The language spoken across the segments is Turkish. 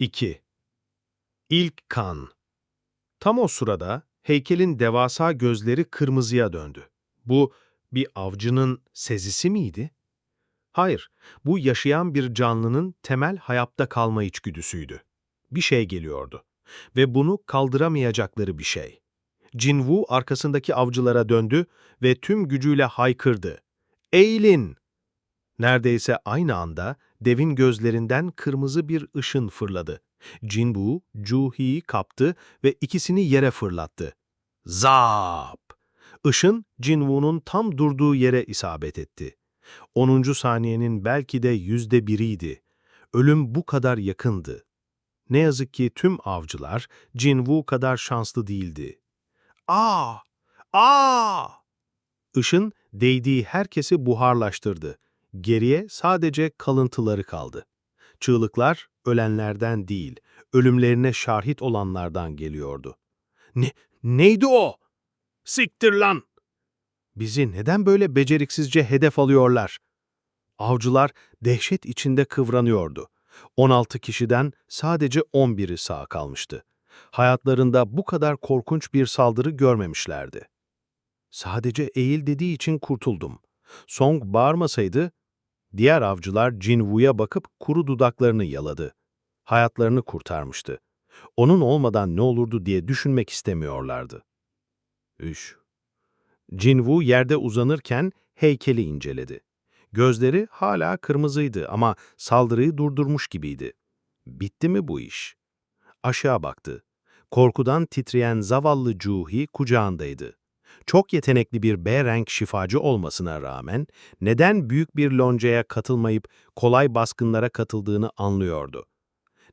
2. İlk kan. Tam o sırada heykelin devasa gözleri kırmızıya döndü. Bu bir avcının sezisi miydi? Hayır, bu yaşayan bir canlının temel hayatta kalma içgüdüsüydü. Bir şey geliyordu ve bunu kaldıramayacakları bir şey. Jinwu arkasındaki avcılara döndü ve tüm gücüyle haykırdı. Eğilin! Neredeyse aynı anda devin gözlerinden kırmızı bir ışın fırladı. Jinbu, Juhi'yi kaptı ve ikisini yere fırlattı. Zap! Işın Jinwu'nun tam durduğu yere isabet etti. 10. saniyenin belki de yüzde biriydi. Ölüm bu kadar yakındı. Ne yazık ki tüm avcılar Jinwu kadar şanslı değildi. Aa! Aa! Işın değdiği herkesi buharlaştırdı. Geriye sadece kalıntıları kaldı. Çığlıklar ölenlerden değil, ölümlerine şahit olanlardan geliyordu. Ne, neydi o? Siktir lan! Bizi neden böyle beceriksizce hedef alıyorlar? Avcılar dehşet içinde kıvranıyordu. 16 kişiden sadece 11'i sağ kalmıştı. Hayatlarında bu kadar korkunç bir saldırı görmemişlerdi. Sadece eğil dediği için kurtuldum. Song bağırmasaydı, diğer avcılar Jinwoo'ya bakıp kuru dudaklarını yaladı. Hayatlarını kurtarmıştı. Onun olmadan ne olurdu diye düşünmek istemiyorlardı. 3. Jinwoo yerde uzanırken heykeli inceledi. Gözleri hala kırmızıydı ama saldırıyı durdurmuş gibiydi. Bitti mi bu iş? Aşağı baktı. Korkudan titreyen zavallı Juhi kucağındaydı. Çok yetenekli bir B-renk şifacı olmasına rağmen neden büyük bir loncaya katılmayıp kolay baskınlara katıldığını anlıyordu.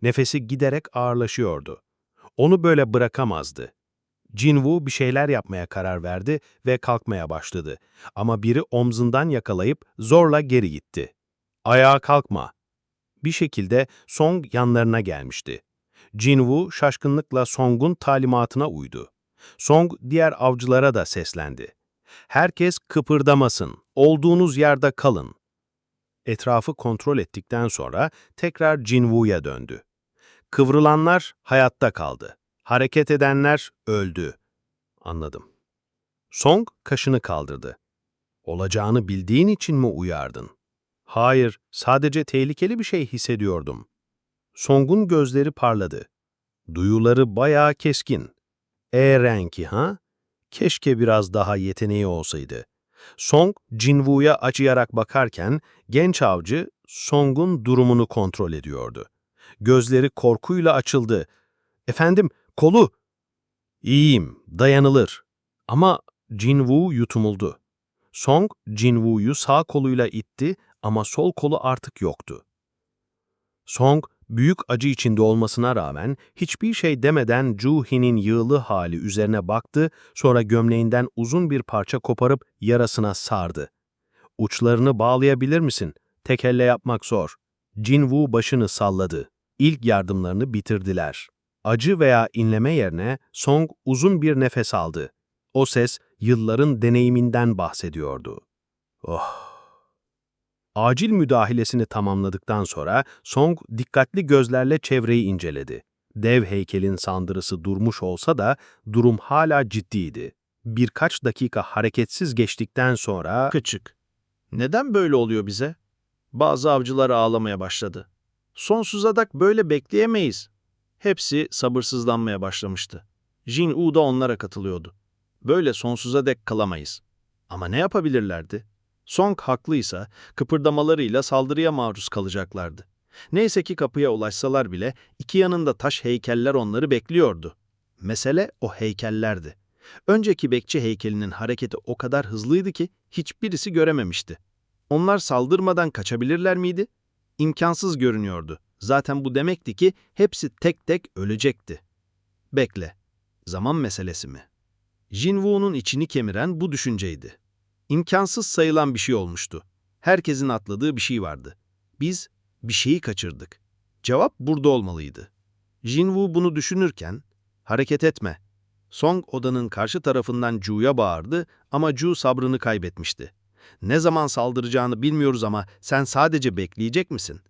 Nefesi giderek ağırlaşıyordu. Onu böyle bırakamazdı. Jinwoo bir şeyler yapmaya karar verdi ve kalkmaya başladı. Ama biri omzundan yakalayıp zorla geri gitti. Ayağa kalkma. Bir şekilde Song yanlarına gelmişti. Jinwoo şaşkınlıkla Song'un talimatına uydu. Song diğer avcılara da seslendi. Herkes kıpırdamasın, olduğunuz yerde kalın. Etrafı kontrol ettikten sonra tekrar Jinwoo'ya döndü. Kıvrılanlar hayatta kaldı. Hareket edenler öldü. Anladım. Song kaşını kaldırdı. Olacağını bildiğin için mi uyardın? Hayır, sadece tehlikeli bir şey hissediyordum. Song'un gözleri parladı. Duyuları bayağı keskin. E renki ha? Keşke biraz daha yeteneği olsaydı. Song, Jinwoo'ya acıyarak bakarken genç avcı Song'un durumunu kontrol ediyordu. Gözleri korkuyla açıldı. Efendim, kolu. İyiyim, dayanılır. Ama Jinwoo yutumuldu. Song, Jinwoo'yu sağ koluyla itti ama sol kolu artık yoktu. Song, büyük acı içinde olmasına rağmen hiçbir şey demeden Juhi'nin yığılı hali üzerine baktı, sonra gömleğinden uzun bir parça koparıp yarasına sardı. Uçlarını bağlayabilir misin? Tek elle yapmak zor. Jinwoo başını salladı. İlk yardımlarını bitirdiler. Acı veya inleme yerine Song uzun bir nefes aldı. O ses yılların deneyiminden bahsediyordu. Oh! Acil müdahalesini tamamladıktan sonra Song dikkatli gözlerle çevreyi inceledi. Dev heykelin sandırısı durmuş olsa da durum hala ciddiydi. Birkaç dakika hareketsiz geçtikten sonra... Küçük. Neden böyle oluyor bize? Bazı avcılar ağlamaya başladı. Sonsuza dek böyle bekleyemeyiz. Hepsi sabırsızlanmaya başlamıştı. Jin U da onlara katılıyordu. Böyle sonsuza dek kalamayız. Ama ne yapabilirlerdi? Song haklıysa kıpırdamalarıyla saldırıya maruz kalacaklardı. Neyse ki kapıya ulaşsalar bile iki yanında taş heykeller onları bekliyordu. Mesele o heykellerdi. Önceki bekçi heykelinin hareketi o kadar hızlıydı ki hiçbirisi görememişti. Onlar saldırmadan kaçabilirler miydi? İmkansız görünüyordu. Zaten bu demekti ki hepsi tek tek ölecekti. Bekle. Zaman meselesi mi? Jinwoo'nun içini kemiren bu düşünceydi. İmkansız sayılan bir şey olmuştu. Herkesin atladığı bir şey vardı. Biz bir şeyi kaçırdık. Cevap burada olmalıydı. Jinwoo bunu düşünürken, hareket etme. Song odanın karşı tarafından Ju'ya bağırdı ama Ju sabrını kaybetmişti. Ne zaman saldıracağını bilmiyoruz ama sen sadece bekleyecek misin?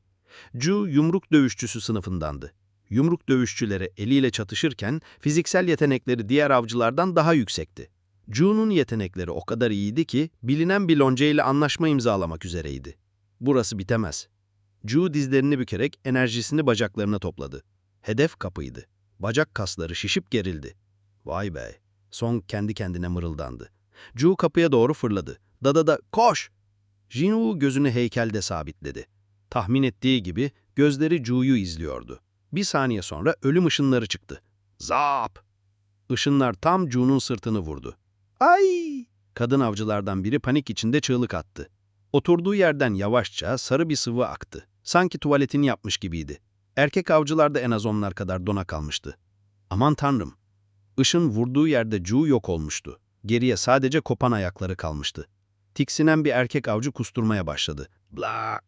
Ju yumruk dövüşçüsü sınıfındandı. Yumruk dövüşçüleri eliyle çatışırken fiziksel yetenekleri diğer avcılardan daha yüksekti. Ju'nun yetenekleri o kadar iyiydi ki bilinen bir lonca ile anlaşma imzalamak üzereydi. Burası bitemez. Ju dizlerini bükerek enerjisini bacaklarına topladı. Hedef kapıydı. Bacak kasları şişip gerildi. Vay be. Song kendi kendine mırıldandı. Ju kapıya doğru fırladı. Dada da koş! Jinwoo gözünü heykelde sabitledi. Tahmin ettiği gibi gözleri Ju'yu izliyordu. Bir saniye sonra ölüm ışınları çıktı. Zap! Işınlar tam Ju'nun sırtını vurdu. Ay! Kadın avcılardan biri panik içinde çığlık attı. Oturduğu yerden yavaşça sarı bir sıvı aktı. Sanki tuvaletini yapmış gibiydi. Erkek avcılar da en az onlar kadar dona kalmıştı. Aman tanrım! Işın vurduğu yerde Ju yok olmuştu. Geriye sadece kopan ayakları kalmıştı. Tiksinen bir erkek avcı kusturmaya başladı. Bla!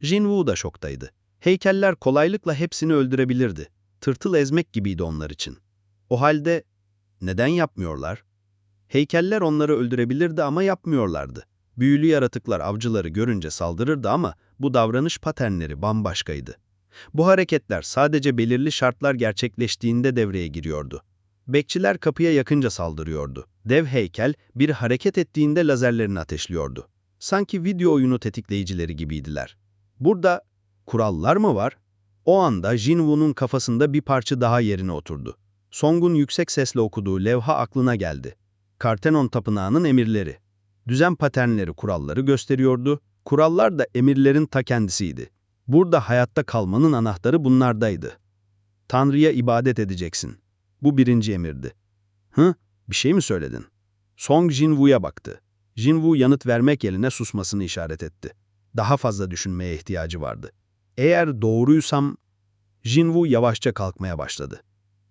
Jinwoo da şoktaydı. Heykeller kolaylıkla hepsini öldürebilirdi. Tırtıl ezmek gibiydi onlar için. O halde neden yapmıyorlar? Heykeller onları öldürebilirdi ama yapmıyorlardı. Büyülü yaratıklar avcıları görünce saldırırdı ama bu davranış paternleri bambaşkaydı. Bu hareketler sadece belirli şartlar gerçekleştiğinde devreye giriyordu. Bekçiler kapıya yakınca saldırıyordu. Dev heykel bir hareket ettiğinde lazerlerini ateşliyordu. Sanki video oyunu tetikleyicileri gibiydiler. Burada kurallar mı var? O anda Jinwoo'nun kafasında bir parça daha yerine oturdu. Song'un yüksek sesle okuduğu levha aklına geldi. Kartenon Tapınağı'nın emirleri. Düzen paternleri kuralları gösteriyordu. Kurallar da emirlerin ta kendisiydi. Burada hayatta kalmanın anahtarı bunlardaydı. Tanrı'ya ibadet edeceksin. Bu birinci emirdi. Hı? Bir şey mi söyledin? Song Jinwoo'ya baktı. Jinwoo yanıt vermek yerine susmasını işaret etti. Daha fazla düşünmeye ihtiyacı vardı. Eğer doğruysam... Jinwoo yavaşça kalkmaya başladı.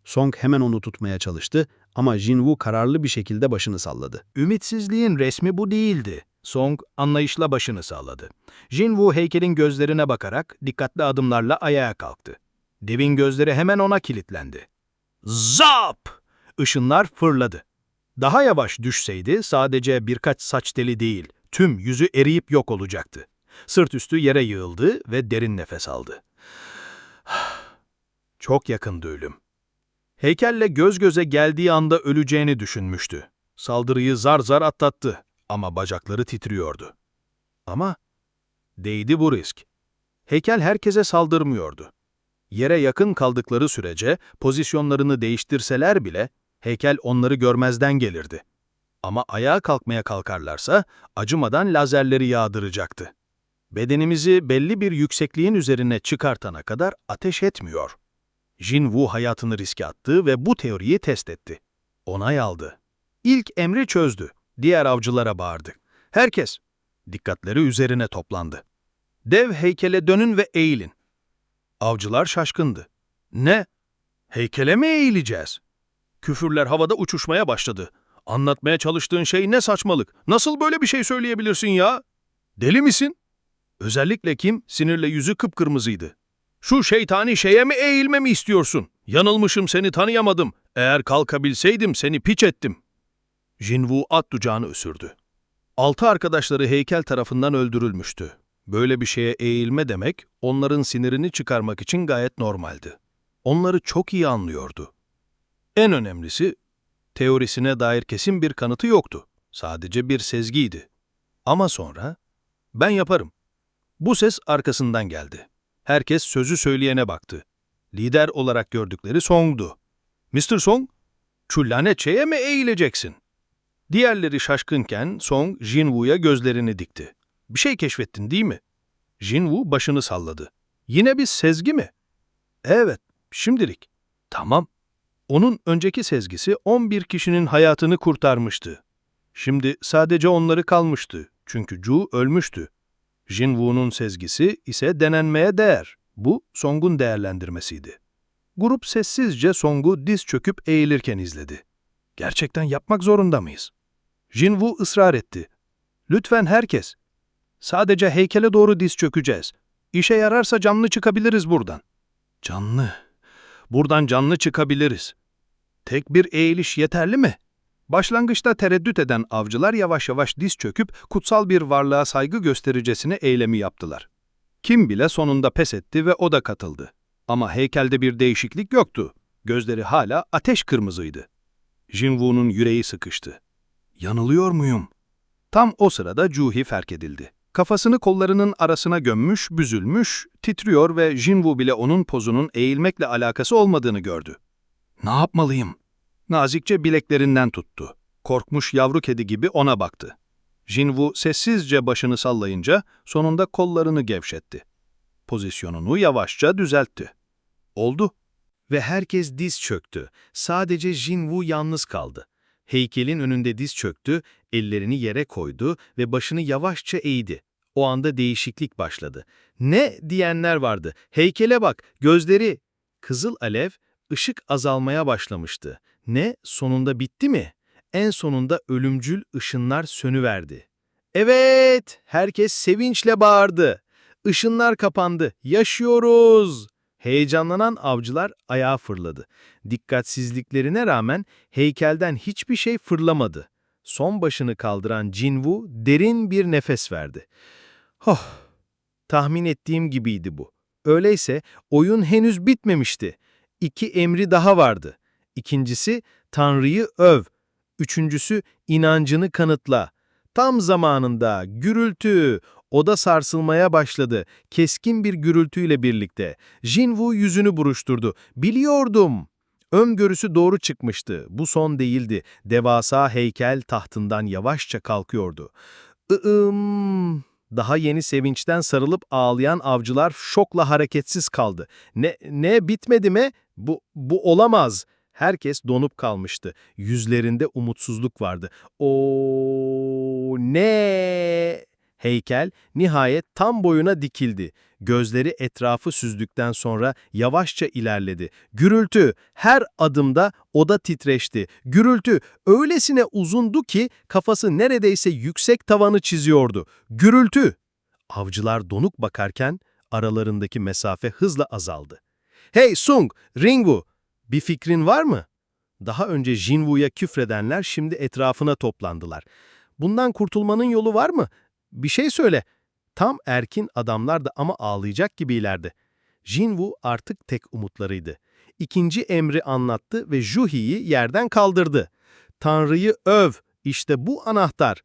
Song hemen onu tutmaya çalıştı ama Jinwoo kararlı bir şekilde başını salladı. Ümitsizliğin resmi bu değildi. Song anlayışla başını salladı. Jinwoo heykelin gözlerine bakarak dikkatli adımlarla ayağa kalktı. Devin gözleri hemen ona kilitlendi. Zap! Işınlar fırladı. Daha yavaş düşseydi sadece birkaç saç teli değil, tüm yüzü eriyip yok olacaktı. Sırt üstü yere yığıldı ve derin nefes aldı. Çok yakındı ölüm. Heykelle göz göze geldiği anda öleceğini düşünmüştü. Saldırıyı zar zar atlattı ama bacakları titriyordu. Ama değdi bu risk. Heykel herkese saldırmıyordu. Yere yakın kaldıkları sürece pozisyonlarını değiştirseler bile heykel onları görmezden gelirdi. Ama ayağa kalkmaya kalkarlarsa acımadan lazerleri yağdıracaktı. Bedenimizi belli bir yüksekliğin üzerine çıkartana kadar ateş etmiyor. Jinwoo hayatını riske attı ve bu teoriyi test etti. Onay aldı. İlk emri çözdü. Diğer avcılara bağırdı. Herkes dikkatleri üzerine toplandı. Dev heykele dönün ve eğilin. Avcılar şaşkındı. Ne? Heykele mi eğileceğiz? Küfürler havada uçuşmaya başladı. Anlatmaya çalıştığın şey ne saçmalık? Nasıl böyle bir şey söyleyebilirsin ya? Deli misin? Özellikle kim sinirle yüzü kıpkırmızıydı. Şu şeytani şeye mi eğilmemi istiyorsun? Yanılmışım seni tanıyamadım. Eğer kalkabilseydim seni piç ettim. Jinwoo at ducağını ısürdü. Altı arkadaşları heykel tarafından öldürülmüştü. Böyle bir şeye eğilme demek, onların sinirini çıkarmak için gayet normaldi. Onları çok iyi anlıyordu. En önemlisi, teorisine dair kesin bir kanıtı yoktu. Sadece bir sezgiydi. Ama sonra, ben yaparım. Bu ses arkasından geldi. Herkes sözü söyleyene baktı. Lider olarak gördükleri Song'du. Mr. Song, şu lanet şeye mi eğileceksin? Diğerleri şaşkınken Song, Jinwoo'ya gözlerini dikti. Bir şey keşfettin değil mi? Jinwoo başını salladı. Yine bir sezgi mi? Evet, şimdilik. Tamam. Onun önceki sezgisi 11 kişinin hayatını kurtarmıştı. Şimdi sadece onları kalmıştı. Çünkü Ju ölmüştü. Jinwoo'nun sezgisi ise denenmeye değer. Bu Song'un değerlendirmesiydi. Grup sessizce Song'u diz çöküp eğilirken izledi. Gerçekten yapmak zorunda mıyız? Jinwoo ısrar etti. Lütfen herkes. Sadece heykele doğru diz çökeceğiz. İşe yararsa canlı çıkabiliriz buradan. Canlı. Buradan canlı çıkabiliriz. Tek bir eğiliş yeterli mi? Başlangıçta tereddüt eden avcılar yavaş yavaş diz çöküp kutsal bir varlığa saygı göstericesine eylemi yaptılar. Kim bile sonunda pes etti ve o da katıldı. Ama heykelde bir değişiklik yoktu. Gözleri hala ateş kırmızıydı. Jinwoo'nun yüreği sıkıştı. Yanılıyor muyum? Tam o sırada Juhi fark edildi. Kafasını kollarının arasına gömmüş, büzülmüş, titriyor ve Jinwoo bile onun pozunun eğilmekle alakası olmadığını gördü. Ne yapmalıyım? Nazikçe bileklerinden tuttu. Korkmuş yavru kedi gibi ona baktı. Jinwoo sessizce başını sallayınca sonunda kollarını gevşetti. Pozisyonunu yavaşça düzeltti. Oldu. Ve herkes diz çöktü. Sadece Jinwoo yalnız kaldı. Heykelin önünde diz çöktü, ellerini yere koydu ve başını yavaşça eğdi. O anda değişiklik başladı. Ne diyenler vardı. Heykele bak, gözleri. Kızıl alev, ışık azalmaya başlamıştı. Ne, sonunda bitti mi? En sonunda ölümcül ışınlar sönüverdi. Evet, herkes sevinçle bağırdı. Işınlar kapandı. Yaşıyoruz. Heyecanlanan avcılar ayağa fırladı. Dikkatsizliklerine rağmen heykelden hiçbir şey fırlamadı. Son başını kaldıran Jinwu derin bir nefes verdi. Oh, tahmin ettiğim gibiydi bu. Öyleyse oyun henüz bitmemişti. İki emri daha vardı. İkincisi Tanrı'yı öv. Üçüncüsü inancını kanıtla. Tam zamanında gürültü, oda sarsılmaya başladı. Keskin bir gürültüyle birlikte. Jinwu yüzünü buruşturdu. Biliyordum. Öngörüsü doğru çıkmıştı. Bu son değildi. Devasa heykel tahtından yavaşça kalkıyordu. Iım. Daha yeni sevinçten sarılıp ağlayan avcılar şokla hareketsiz kaldı. Ne, ne bitmedi mi? Bu, bu olamaz. Herkes donup kalmıştı. Yüzlerinde umutsuzluk vardı. O ne? Heykel nihayet tam boyuna dikildi. Gözleri etrafı süzdükten sonra yavaşça ilerledi. Gürültü, her adımda oda titreşti. Gürültü öylesine uzundu ki kafası neredeyse yüksek tavanı çiziyordu. Gürültü! Avcılar donuk bakarken aralarındaki mesafe hızla azaldı. Hey Sung, Ringu, bir fikrin var mı? Daha önce Jinwoo'ya küfredenler şimdi etrafına toplandılar. Bundan kurtulmanın yolu var mı? Bir şey söyle. Tam erkin adamlar da ama ağlayacak gibilerdi. Jinwoo artık tek umutlarıydı. İkinci emri anlattı ve Juhi'yi yerden kaldırdı. Tanrı'yı öv, işte bu anahtar.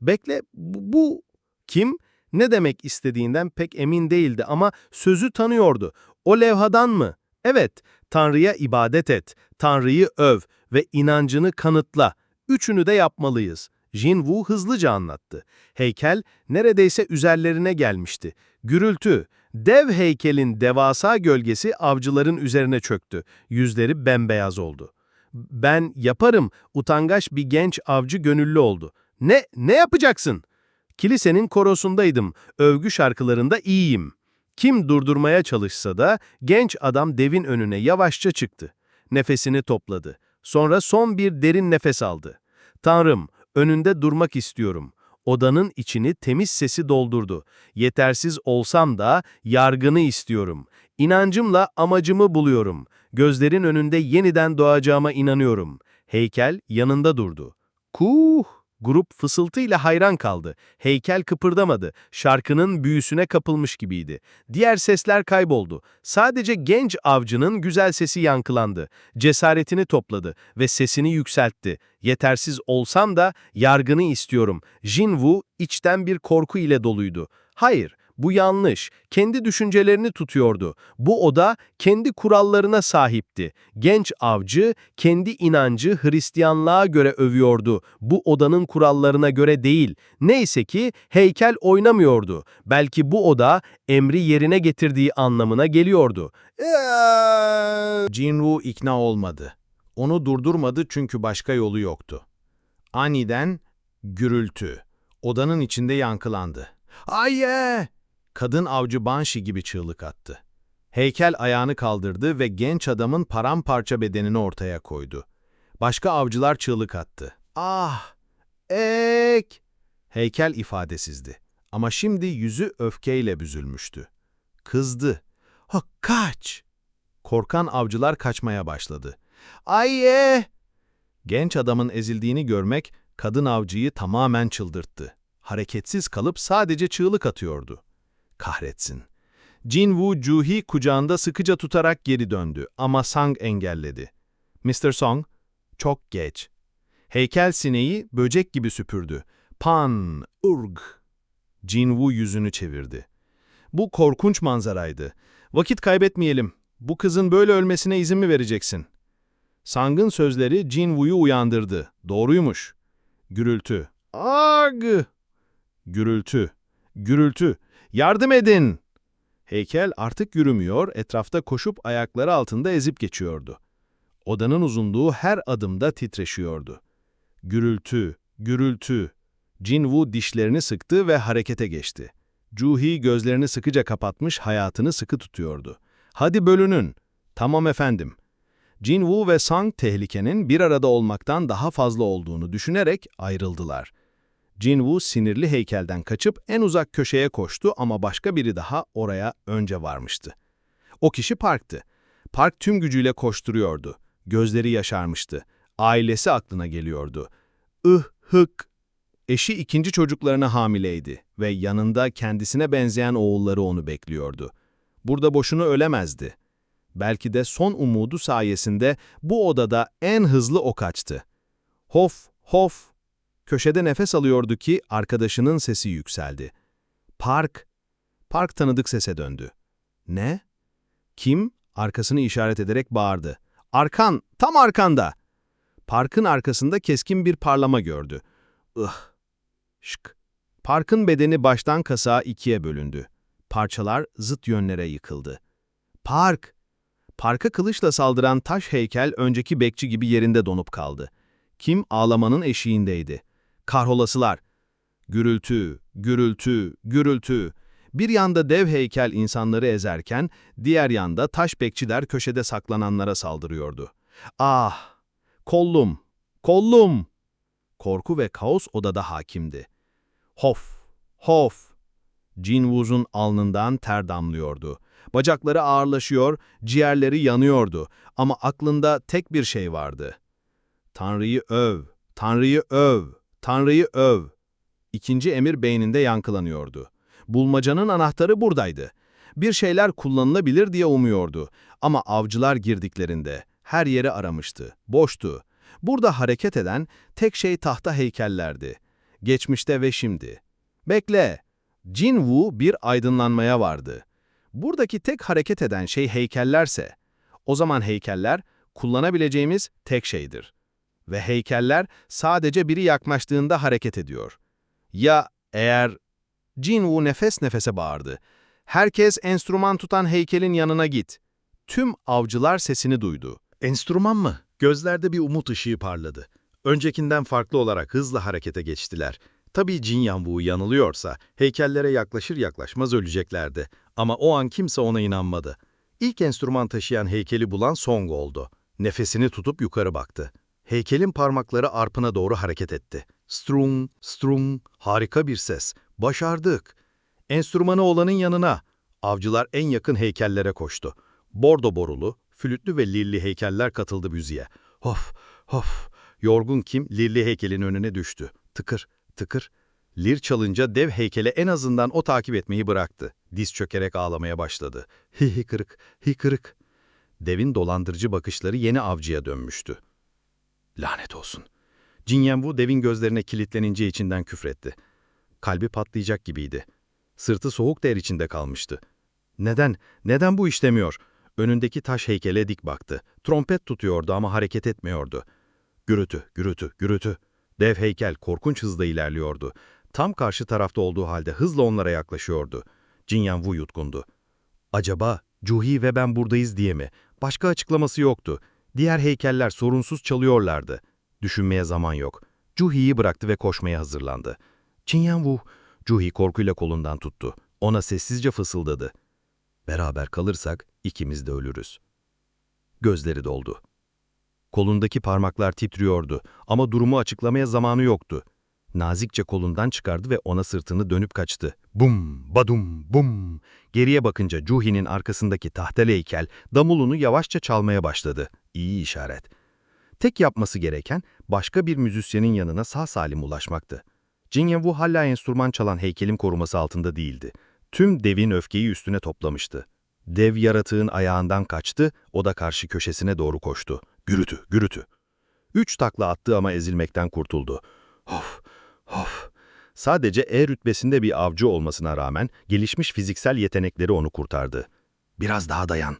Bekle, bu, bu kim? Ne demek istediğinden pek emin değildi ama sözü tanıyordu. O levhadan mı? Evet, Tanrı'ya ibadet et, Tanrı'yı öv ve inancını kanıtla. Üçünü de yapmalıyız. Jinwu hızlıca anlattı. Heykel neredeyse üzerlerine gelmişti. Gürültü, dev heykelin devasa gölgesi avcıların üzerine çöktü. Yüzleri bembeyaz oldu. Ben yaparım, utangaç bir genç avcı gönüllü oldu. Ne, ne yapacaksın? Kilisenin korosundaydım, övgü şarkılarında iyiyim. Kim durdurmaya çalışsa da genç adam devin önüne yavaşça çıktı. Nefesini topladı. Sonra son bir derin nefes aldı. Tanrım, önünde durmak istiyorum. Odanın içini temiz sesi doldurdu. Yetersiz olsam da yargını istiyorum. İnancımla amacımı buluyorum. Gözlerin önünde yeniden doğacağıma inanıyorum. Heykel yanında durdu. Kuh! Grup fısıltıyla hayran kaldı. Heykel kıpırdamadı. Şarkının büyüsüne kapılmış gibiydi. Diğer sesler kayboldu. Sadece genç avcının güzel sesi yankılandı. Cesaretini topladı ve sesini yükseltti. Yetersiz olsam da yargını istiyorum. Jinwu içten bir korku ile doluydu. Hayır, bu yanlış. Kendi düşüncelerini tutuyordu. Bu oda kendi kurallarına sahipti. Genç avcı kendi inancı Hristiyanlığa göre övüyordu. Bu odanın kurallarına göre değil. Neyse ki heykel oynamıyordu. Belki bu oda emri yerine getirdiği anlamına geliyordu. Jinru ikna olmadı. Onu durdurmadı çünkü başka yolu yoktu. Aniden gürültü. Odanın içinde yankılandı. Ayye! Kadın avcı Banshee gibi çığlık attı. Heykel ayağını kaldırdı ve genç adamın paramparça bedenini ortaya koydu. Başka avcılar çığlık attı. Ah! Ek! Heykel ifadesizdi. Ama şimdi yüzü öfkeyle büzülmüştü. Kızdı. Ha, kaç! Korkan avcılar kaçmaya başladı. Ayye! Genç adamın ezildiğini görmek kadın avcıyı tamamen çıldırttı. Hareketsiz kalıp sadece çığlık atıyordu. Kahretsin. Jin Woo Juhi kucağında sıkıca tutarak geri döndü ama Sang engelledi. Mr. Song, çok geç. Heykel sineği böcek gibi süpürdü. Pan, urg. Jin Woo yüzünü çevirdi. Bu korkunç manzaraydı. Vakit kaybetmeyelim. Bu kızın böyle ölmesine izin mi vereceksin? Sang'ın sözleri Jin Woo'yu uyandırdı. Doğruymuş. Gürültü. Ag! Gürültü. Gürültü. Yardım edin! Heykel artık yürümüyor, etrafta koşup ayakları altında ezip geçiyordu. Odanın uzunluğu her adımda titreşiyordu. Gürültü, gürültü. Jin Woo dişlerini sıktı ve harekete geçti. Juhi gözlerini sıkıca kapatmış hayatını sıkı tutuyordu. Hadi bölünün. Tamam efendim. Jin Woo ve Sang tehlikenin bir arada olmaktan daha fazla olduğunu düşünerek ayrıldılar. Jin Woo sinirli heykelden kaçıp en uzak köşeye koştu ama başka biri daha oraya önce varmıştı. O kişi Park'tı. Park tüm gücüyle koşturuyordu. Gözleri yaşarmıştı. Ailesi aklına geliyordu. Ih, hık. Eşi ikinci çocuklarına hamileydi ve yanında kendisine benzeyen oğulları onu bekliyordu. Burada boşuna ölemezdi. Belki de son umudu sayesinde bu odada en hızlı o kaçtı. Hof, hof. Köşede nefes alıyordu ki arkadaşının sesi yükseldi. Park. Park tanıdık sese döndü. Ne? Kim? Arkasını işaret ederek bağırdı. Arkan, tam arkanda. Parkın arkasında keskin bir parlama gördü. Ih. Şık. Parkın bedeni baştan kasağa ikiye bölündü. Parçalar zıt yönlere yıkıldı. Park! Parka kılıçla saldıran taş heykel önceki bekçi gibi yerinde donup kaldı. Kim ağlamanın eşiğindeydi. Karholasılar. Gürültü, gürültü, gürültü. Bir yanda dev heykel insanları ezerken, diğer yanda taş bekçiler köşede saklananlara saldırıyordu. Ah! Kollum! Kollum! Korku ve kaos odada hakimdi. Hof! Hof! Jin alnından ter damlıyordu. Bacakları ağırlaşıyor, ciğerleri yanıyordu ama aklında tek bir şey vardı. Tanrı'yı öv, Tanrı'yı öv, Tanrı'yı öv. İkinci emir beyninde yankılanıyordu. Bulmacanın anahtarı buradaydı. Bir şeyler kullanılabilir diye umuyordu ama avcılar girdiklerinde her yeri aramıştı, boştu. Burada hareket eden tek şey tahta heykellerdi. Geçmişte ve şimdi. Bekle! Jin Woo bir aydınlanmaya vardı. Buradaki tek hareket eden şey heykellerse, o zaman heykeller kullanabileceğimiz tek şeydir. Ve heykeller sadece biri yaklaştığında hareket ediyor. Ya eğer... Jin Woo nefes nefese bağırdı. Herkes enstrüman tutan heykelin yanına git. Tüm avcılar sesini duydu. Enstrüman mı? Gözlerde bir umut ışığı parladı. Öncekinden farklı olarak hızla harekete geçtiler. Tabii Jin Yanwu yanılıyorsa heykellere yaklaşır yaklaşmaz öleceklerdi. Ama o an kimse ona inanmadı. İlk enstrüman taşıyan heykeli bulan Song oldu. Nefesini tutup yukarı baktı. Heykelin parmakları arpına doğru hareket etti. Strung, strung, harika bir ses. Başardık. Enstrümanı olanın yanına. Avcılar en yakın heykellere koştu. Bordo borulu, flütlü ve lirli heykeller katıldı müziğe. Hof, hof. Yorgun Kim lirli heykelin önüne düştü. Tıkır, tıkır. Lir çalınca dev heykele en azından o takip etmeyi bıraktı. Diz çökerek ağlamaya başladı. Hi hi kırık, hi kırık. Devin dolandırıcı bakışları yeni avcıya dönmüştü. Lanet olsun. Jin Yanwu devin gözlerine kilitlenince içinden küfretti. Kalbi patlayacak gibiydi. Sırtı soğuk ter içinde kalmıştı. Neden, neden bu işlemiyor? Önündeki taş heykele dik baktı. Trompet tutuyordu ama hareket etmiyordu. Gürültü, gürültü, gürültü. Dev heykel korkunç hızla ilerliyordu. Tam karşı tarafta olduğu halde hızla onlara yaklaşıyordu. Jin Yanwu yutkundu. Acaba Juhi ve ben buradayız diye mi? Başka açıklaması yoktu. Diğer heykeller sorunsuz çalıyorlardı. Düşünmeye zaman yok. Juhi'yi bıraktı ve koşmaya hazırlandı. Jin Yanwu, Juhi korkuyla kolundan tuttu. Ona sessizce fısıldadı. Beraber kalırsak ikimiz de ölürüz. Gözleri doldu. Kolundaki parmaklar titriyordu ama durumu açıklamaya zamanı yoktu. Nazikçe kolundan çıkardı ve ona sırtını dönüp kaçtı. Bum, badum, bum. Geriye bakınca Juhi'nin arkasındaki tahteli heykel damulunu yavaşça çalmaya başladı. İyi işaret. Tek yapması gereken başka bir müzisyenin yanına sağ salim ulaşmaktı. Jin Yanwu hala enstrüman çalan heykelin koruması altında değildi. Tüm devin öfkeyi üstüne toplamıştı. Dev yaratığın ayağından kaçtı, o da karşı köşesine doğru koştu. Gürütü, gürütü. Üç takla attı ama ezilmekten kurtuldu. Of. Sadece E rütbesinde bir avcı olmasına rağmen gelişmiş fiziksel yetenekleri onu kurtardı. Biraz daha dayan.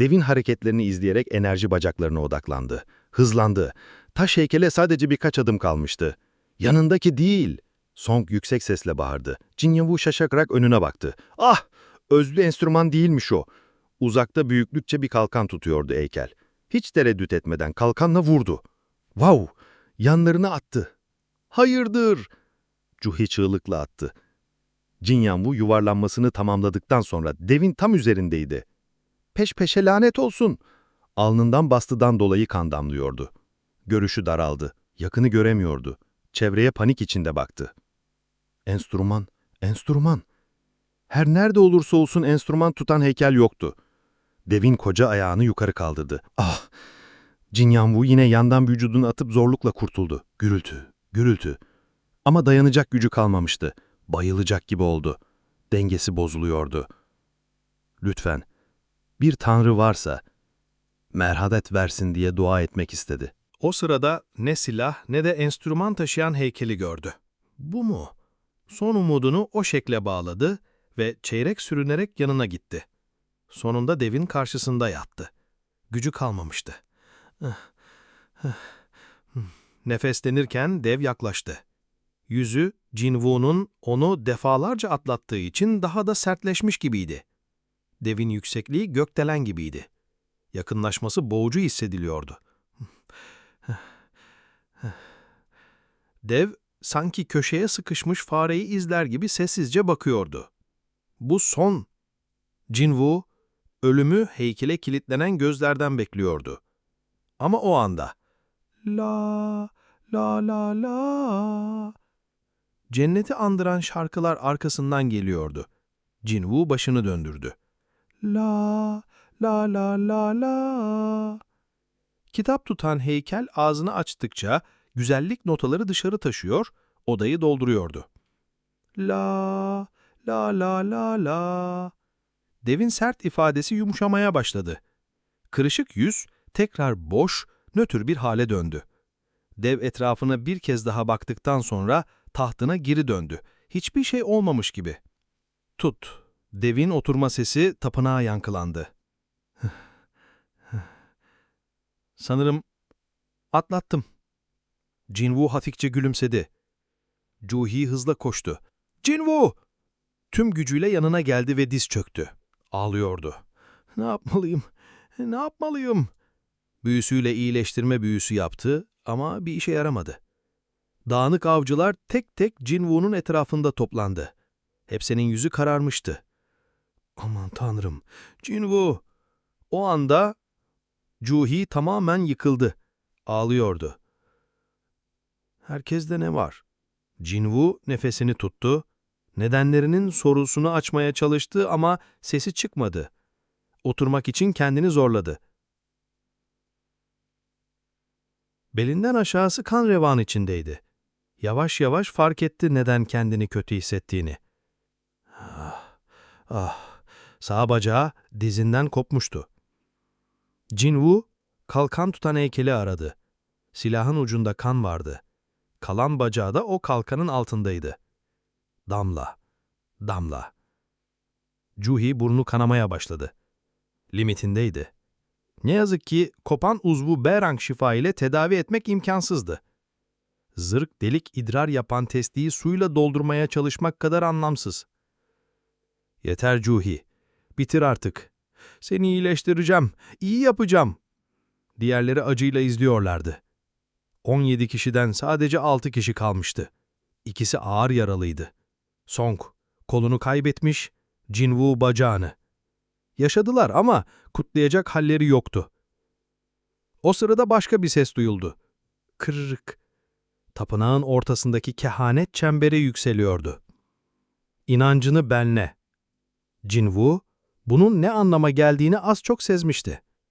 Devin hareketlerini izleyerek enerji bacaklarına odaklandı. Hızlandı. Taş heykele sadece birkaç adım kalmıştı. Yanındaki değil. Song yüksek sesle bağırdı. Jin Yavu şaşarak önüne baktı. Ah! Özlü enstrüman değilmiş o. Uzakta büyüklükçe bir kalkan tutuyordu heykel. Hiç tereddüt etmeden kalkanla vurdu. Wow! Yanlarına attı. Hayırdır? Cuhi çığlıkla attı. Jin Yanwu yuvarlanmasını tamamladıktan sonra devin tam üzerindeydi. Peş peşe lanet olsun. Alnından bastıdan dolayı kan damlıyordu. Görüşü daraldı. Yakını göremiyordu. Çevreye panik içinde baktı. Enstrüman, enstrüman. Her nerede olursa olsun enstrüman tutan heykel yoktu. Devin koca ayağını yukarı kaldırdı. Ah! Jin Yanwu yine yandan vücudunu atıp zorlukla kurtuldu. Gürültü, gürültü. Ama dayanacak gücü kalmamıştı. Bayılacak gibi oldu. Dengesi bozuluyordu. Lütfen, bir tanrı varsa, merhamet versin diye dua etmek istedi. O sırada ne silah ne de enstrüman taşıyan heykeli gördü. Bu mu? Son umudunu o şekle bağladı ve çeyrek sürünerek yanına gitti. Sonunda devin karşısında yattı. Gücü kalmamıştı. Nefeslenirken dev yaklaştı. Yüzü Jinwoo'nun onu defalarca atlattığı için daha da sertleşmiş gibiydi. Devin yüksekliği gökdelen gibiydi. Yakınlaşması boğucu hissediliyordu. Dev sanki köşeye sıkışmış fareyi izler gibi sessizce bakıyordu. Bu son. Jinwoo, ölümü heykele kilitlenen gözlerden bekliyordu. Ama o anda la la la la cenneti andıran şarkılar arkasından geliyordu. Jinwoo başını döndürdü. La la la la la Kitap tutan heykel ağzını açtıkça güzellik notaları dışarı taşıyor, odayı dolduruyordu. La, la la la la. Devin sert ifadesi yumuşamaya başladı. Kırışık yüz tekrar boş, nötr bir hale döndü. Dev etrafına bir kez daha baktıktan sonra tahtına geri döndü. Hiçbir şey olmamış gibi. Tut. Devin oturma sesi tapınağa yankılandı. Sanırım atlattım. Jinwoo hafifçe gülümsedi. Juhi hızla koştu. Jinwoo! Tüm gücüyle yanına geldi ve diz çöktü. Ağlıyordu. Ne yapmalıyım? Ne yapmalıyım? Büyüsüyle iyileştirme büyüsü yaptı ama bir işe yaramadı. Dağınık avcılar tek tek Jinwoo'nun etrafında toplandı. Hepsinin yüzü kararmıştı. Aman tanrım, Jinwoo! O anda Juhi tamamen yıkıldı. Ağlıyordu. Herkeste ne var? Jinwoo nefesini tuttu. Nedenlerinin sorusunu açmaya çalıştı ama sesi çıkmadı. Oturmak için kendini zorladı. Belinden aşağısı kan revan içindeydi. Yavaş yavaş fark etti neden kendini kötü hissettiğini. Ah, ah, sağ bacağı dizinden kopmuştu. Jinwoo, kalkan tutan heykeli aradı. Silahın ucunda kan vardı. Kalan bacağı da o kalkanın altındaydı. Damla, damla. Juhi burnu kanamaya başladı. Limitindeydi. Ne yazık ki kopan uzvu B-rank şifa ile tedavi etmek imkansızdı. Zırk delik idrar yapan testiyi suyla doldurmaya çalışmak kadar anlamsız. Yeter Juhi, bitir artık. Seni iyileştireceğim, iyi yapacağım. Diğerleri acıyla izliyorlardı. 17 kişiden sadece 6 kişi kalmıştı. İkisi ağır yaralıydı. Song, kolunu kaybetmiş, Jinwoo bacağını. Yaşadılar ama kutlayacak halleri yoktu. O sırada başka bir ses duyuldu. Kırırık. Tapınağın ortasındaki kehanet çemberi yükseliyordu. İnancını benle. Jinwoo, bunun ne anlama geldiğini az çok sezmişti.